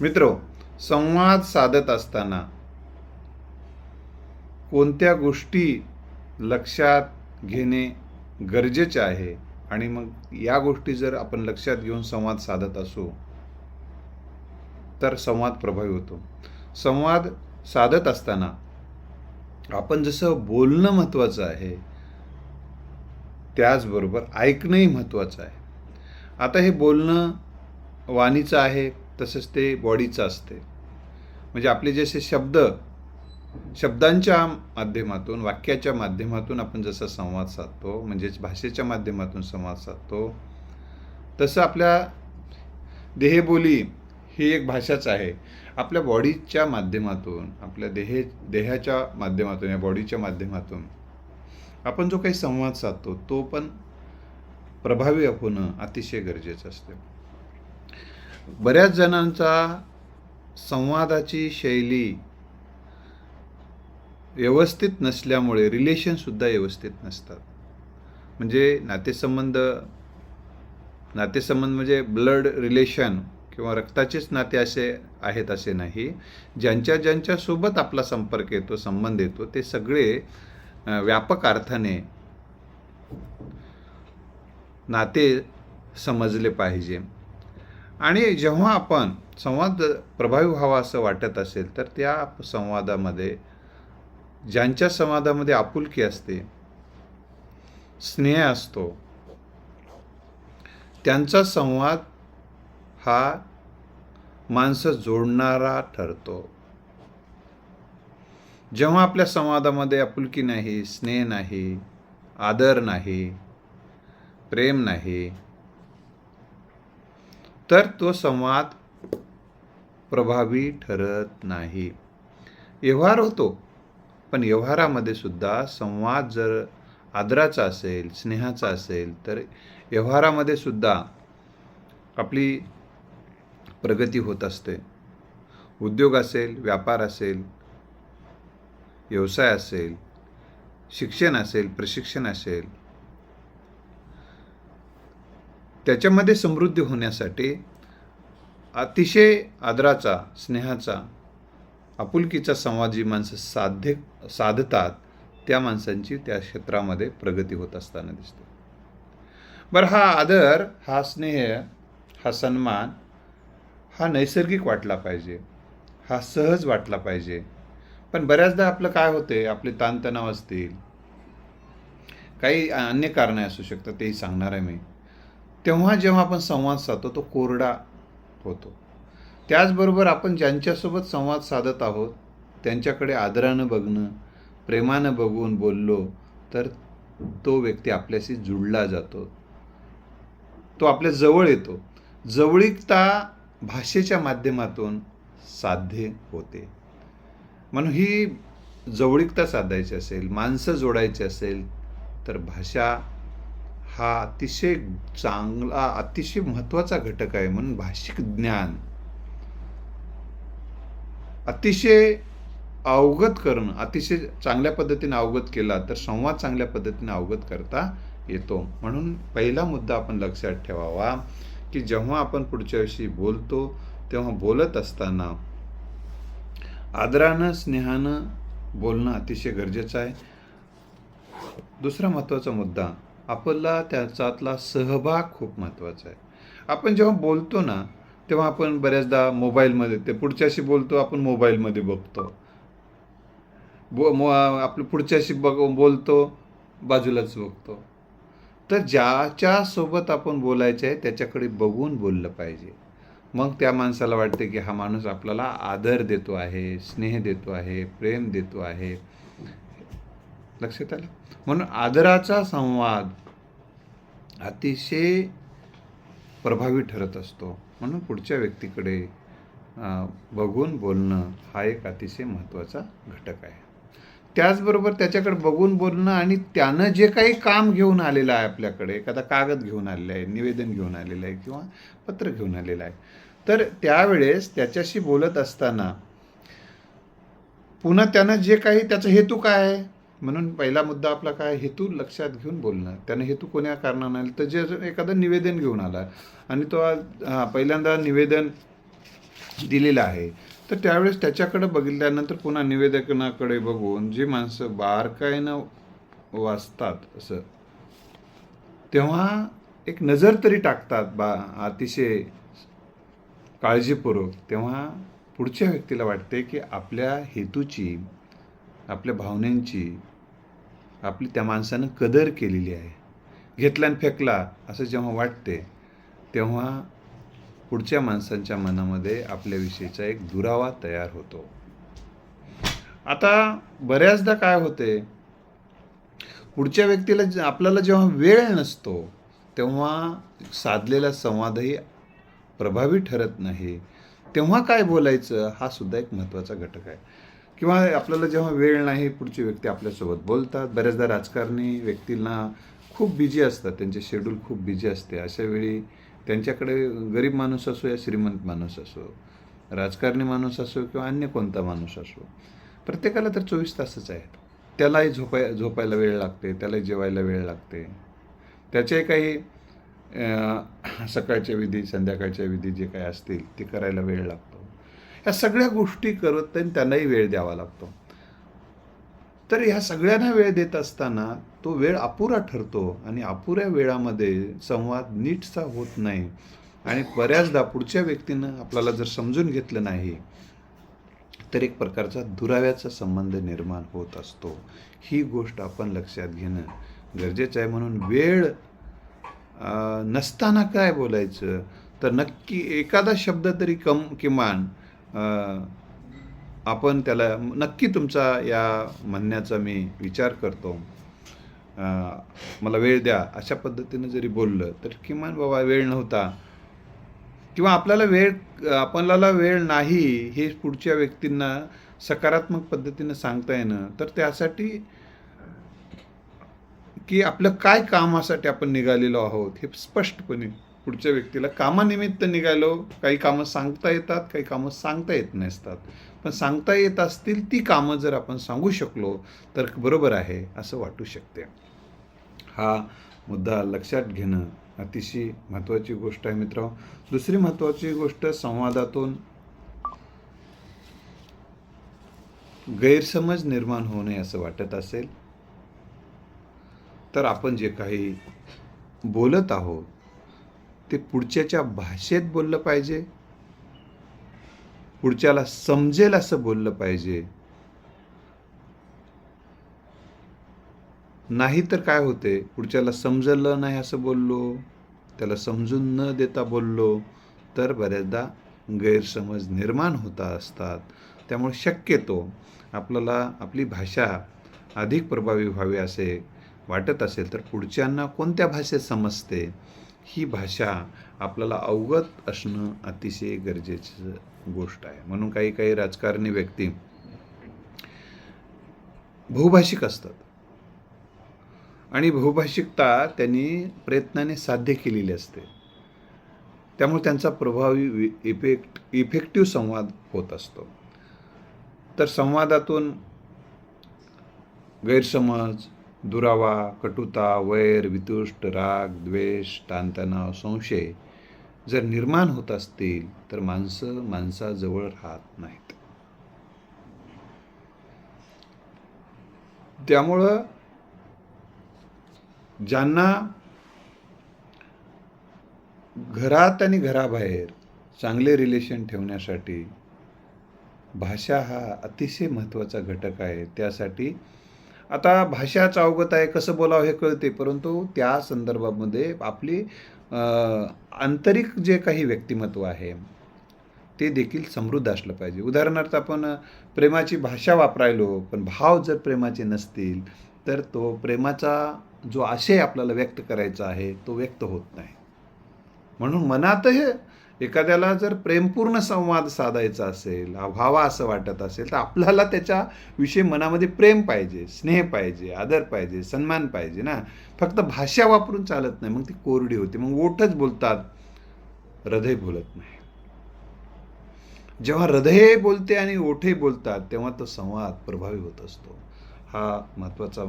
मित्रो संवाद साधत असताना कोणत्या गोष्टी लक्षात घेणे गरजेचे आहे? आणि मग या गोष्टी जर आपण लक्षात घेऊन संवाद साधत असू तर संवाद प्रभावी होतो. संवाद साधत असताना आपण जसं बोलणं महत्त्वाचं आहे त्याचबरोबर ऐकणंही महत्त्वाचं आहे. आता हे बोलणं वाणीचं आहे तसंच ते बॉडीचं असते. म्हणजे आपले जसे शब्द शब्दांच्या माध्यमातून वाक्याच्या माध्यमातून आपण जसा संवाद साधतो म्हणजेच भाषेच्या माध्यमातून संवाद साधतो तसं आपल्या देहबोली ही एक भाषाच आहे. आपल्या बॉडीच्या माध्यमातून आपल्या देहे देहाच्या माध्यमातून या बॉडीच्या माध्यमातून आपण जो काही संवाद साधतो तो पण प्रभावी होणं अतिशय गरजेचं असतं. बऱ्याच जणांचा संवादाची शैली व्यवस्थित नसल्यामुळे रिलेशनसुद्धा व्यवस्थित नसतात. म्हणजे नातेसंबंध नातेसंबंध म्हणजे ब्लड रिलेशन किंवा रक्ताचेच नाते असे आहेत असे नाही. ज्यांच्या ज्यांच्यासोबत आपला संपर्क येतो संबंध येतो ते सगळे व्यापक अर्थाने नाते समजले पाहिजे. आणि जेव्हा आपण संवाद प्रभावी व्हावा असं वाटत असेल तर त्या संवादामध्ये ज्यांच्या संवादामध्ये आपुलकी असते स्नेह असतो त्यांचा संवाद हा माणसं जोडणारा ठरतो. जेव्हा आपल्या संवादामध्ये आपुलकी नाही स्नेह नाही आदर नाही प्रेम नाही तर तो संवाद प्रभावी ठरत नाही. व्यवहार होतो पण व्यवहारामध्ये सुद्धा संवाद जर आदराचा असेल स्नेहाचा असेल तर व्यवहारामध्ये सुद्धा आपली प्रगती होत असते. उद्योग असेल व्यापार असेल व्यवसाय असेल शिक्षण असेल प्रशिक्षण असेल त्याच्यामध्ये समृद्धी होण्यासाठी अतिशय आदराचा स्नेहाचा आपुलकीचा संवाद जी माणसं साध्य साधतात त्या माणसांची त्या क्षेत्रामध्ये प्रगती होत असताना दिसते. बरं हा आदर हा स्नेह हा सन्मान हा नैसर्गिक वाटला पाहिजे हा सहज वाटला पाहिजे. पण बऱ्याचदा आपलं काय होते आपले ताणतणाव असतील. काही अन्य कारणे असू शकतात तेही सांगणार आहे मी. तेव्हा जेव्हा आपण संवाद साधतो तो कोरडा होतो. त्याचबरोबर आपण ज्यांच्यासोबत संवाद साधत आहोत त्यांच्याकडे आदरानं बघणं प्रेमानं बघून बोललो तर तो व्यक्ती आपल्याशी जुळला जातो. तो आपल्या जवळ येतो. जवळीकता भाषेच्या माध्यमातून साध्य होते. म्हणून ही जवळीकता साधायची असेल माणसं जोडायची असेल तर भाषा हा अतिशय चांगला अतिशय महत्त्वाचा घटक आहे म्हणून भाषिक ज्ञान. अतिशय अवगत करणं अतिशय चांगल्या पद्धतीने अवगत केला तर संवाद चांगल्या पद्धतीने अवगत करता येतो. म्हणून पहिला मुद्दा आपण लक्षात ठेवावा की जेव्हा आपण पुढच्याविषयी बोलतो तेव्हा बोलत असताना आदरानं स्नेहानं बोलणं अतिशय गरजेचं आहे. दुसरा महत्त्वाचा मुद्दा आपला त्याच्यातला सहभाग खूप महत्त्वाचा आहे. आपण जेव्हा बोलतो ना तेव्हा आपण बऱ्याचदा मोबाईलमध्ये ते पुढच्याशी बोलतो आपण मोबाईलमध्ये बघतो. बो मो आपलं पुढच्याशी बघ बोलतो बाजूलाच बघतो. तर ज्याच्यासोबत आपण बोलायचं आहे त्याच्याकडे बघून बोललं पाहिजे. मग त्या माणसाला वाटते की हा माणूस आपल्याला आदर देतो आहे स्नेह देतो आहे प्रेम देतो आहे. लक्षात आलं? म्हणून आदराचा संवाद अतिशय प्रभावी ठरत असतो. म्हणून पुढच्या व्यक्तीकडे बघून बोलणं हा एक अतिशय महत्त्वाचा घटक आहे. त्याचबरोबर त्याच्याकडे बघून बोलणं आणि त्यानं जे काही काम घेऊन आलेलं आहे आपल्याकडे एखादा कागद घेऊन आलेला आहे निवेदन घेऊन आलेलं आहे किंवा पत्र घेऊन आलेलं आहे. तर त्यावेळेस त्याच्याशी बोलत असताना पुन्हा त्यानं जे काही त्याचा हेतू काय आहे? म्हणून पहिला मुद्दा आपला काय हेतू लक्षात घेऊन बोलणं. त्यानं हेतू कोण्या कारणानं आला तर जे एखादं निवेदन घेऊन आला. आणि तो पहिल्यांदा निवेदन दिलेला आहे. तर त्यावेळेस त्याच्याकडे बघितल्यानंतर पुन्हा निवेदकांकडे बघून जी माणसं बारकाईनं वाचतात असं तेव्हा एक नजर तरी टाकतात बा अतिशय काळजीपूर्वक. तेव्हा पुढच्या व्यक्तीला वाटते की आपल्या हेतूची आपल्या भावनेंची आपली त्या माणसानं कदर केलेली आहे. घेतला आणि फेकला असं जेव्हा वाटते तेव्हा पुढच्या माणसांच्या मनामध्ये आपल्याविषयीचा एक दुरावा तयार होतो. आता बऱ्याचदा काय होते पुढच्या व्यक्तीला आपल्याला जेव्हा वेळ नसतो तेव्हा साधलेला संवादही प्रभावी ठरत नाही. तेव्हा काय बोलायचं हा सुद्धा एक महत्त्वाचा घटक आहे. किंवा आपल्याला जेव्हा वेळ नाही पुढची व्यक्ती आपल्यासोबत बोलतात. बऱ्याचदा राजकारणी व्यक्तींना खूप बिझी असतात. त्यांचे शेड्यूल खूप बिझी असते. अशा वेळी त्यांच्याकडे गरीब माणूस असो या श्रीमंत माणूस असो राजकारणी माणूस असो किंवा अन्य कोणता माणूस असो प्रत्येकाला तर चोवीस तासच आहेत. त्यालाही झोपाय झोपायला वेळ लागते त्यालाही जेवायला वेळ लागते. त्याचे काही सकाळच्या विधी संध्याकाळच्या विधी जे काही असतील ते करायला वेळ लागतो. या सगळ्या गोष्टी करत त्यांनी त्यांनाही वेळ द्यावा लागतो. तर ह्या सगळ्यांना वेळ देत असताना तो वेळ अपुरा ठरतो आणि अपुऱ्या वेळामध्ये संवाद नीटचा होत नाही. आणि बऱ्याचदा पुढच्या व्यक्तीनं आपल्याला जर समजून घेतलं नाही तर एक प्रकारचा दुराव्याचा संबंध निर्माण होत असतो. ही गोष्ट आपण लक्षात घेणं गरजेचं आहे. म्हणून वेळ नसताना काय बोलायचं? तर नक्की एखादा शब्द तरी कम किमान आपण त्याला नक्की तुमचा या म्हणण्याचा मी विचार करतो. मला वेळ द्या. अशा पद्धतीनं जरी बोललं तर किमान बाबा वेळ नव्हता. किंवा आपल्याला वेळ आपल्याला वेळ नाही हे पुढच्या व्यक्तींना सकारात्मक पद्धतीनं सांगता येणं तर त्यासाठी की आपलं काय कामासाठी आपण निघालेलो आहोत हे स्पष्टपणे पुढच्या व्यक्तीला कामानिमित्त निघालो काही कामं सांगता येतात काही कामं सांगता येत नसतात. पण सांगता येत असतील ती कामं जर आपण सांगू शकलो तर बरोबर आहे असं वाटू शकते. हा मुद्दा लक्षात घेणं अतिशय महत्त्वाची गोष्ट आहे मित्रांनो. दुसरी महत्त्वाची गोष्ट संवादातून गैरसमज निर्माण होऊ नये असं वाटत असेल तर आपण जे काही बोलत आहोत ते पुढच्याच्या भाषेत बोललं पाहिजे. पुढच्याला समजेल असं बोललं पाहिजे. नाही तर काय होते? पुढच्याला समजलं नाही असं बोललो त्याला समजून न देता बोललो तर बऱ्याचदा गैरसमज निर्माण होता असतात. त्यामुळे शक्यतो आपल्याला आपली भाषा अधिक प्रभावी व्हावी असे वाटत असेल तर पुढच्यांना कोणत्या भाषेत समजते? ही भाषा आपल्याला अवगत असणं अतिशय गरजेचं गोष्ट आहे. म्हणून काही काही राजकारणी व्यक्ती बहुभाषिक असतात. आणि बहुभाषिकता त्यांनी प्रयत्नाने साध्य केलेली असते. त्यामुळे त्यांचा प्रभावी इफेक्ट इफेक्टिव्ह संवाद होत असतो. तर संवादातून गैरसमज दुरावा कटुता वैर वितुष्ट राग द्वेष ताणतणाव संशय जर निर्माण होत असतील तर माणसं माणसाजवळ राहत नाहीत. त्यामुळं ज्यांना घरात आणि घराबाहेर चांगले रिलेशन ठेवण्यासाठी भाषा हा अतिशय महत्त्वाचा घटक आहे त्यासाठी आता भाषाच अवगत आहे कसं बोलावं हे कळते परंतु त्या संदर्भामध्ये आपली आंतरिक जे काही व्यक्तिमत्व आहे ते देखील समृद्ध असलं पाहिजे. उदाहरणार्थ आपण प्रेमाची भाषा वापरायलो पण भाव जर प्रेमाचे नसतील तर तो प्रेमाचा जो आशय आपल्याला व्यक्त करायचा आहे तो व्यक्त होत नाही. म्हणून मनातही एखाद्याला जर प्रेमपूर्ण संवाद साधायचा असेल व्हावा असं वाटत असेल तर आपल्याला त्याच्याविषयी मनामध्ये प्रेम पाहिजे स्नेह पाहिजे आदर पाहिजे सन्मान पाहिजे ना. फक्त भाषा वापरून चालत नाही मग ती कोरडी होते. मग ओठच बोलतात हृदय बोलत नाही. जेव्हा हृदय बोलते आणि ओठे बोलतात तेव्हा तो संवाद प्रभावी होत असतो. हा महत्त्वाचा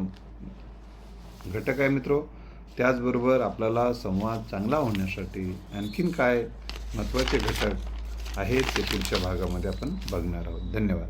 घटक आहे मित्रो. त्याचबरोबर आपल्याला संवाद चांगला होण्यासाठी आणखीन काय महत्त्वाचे घटक आहेत ते पुढच्या भागामध्ये आपण बघणार आहोत. धन्यवाद.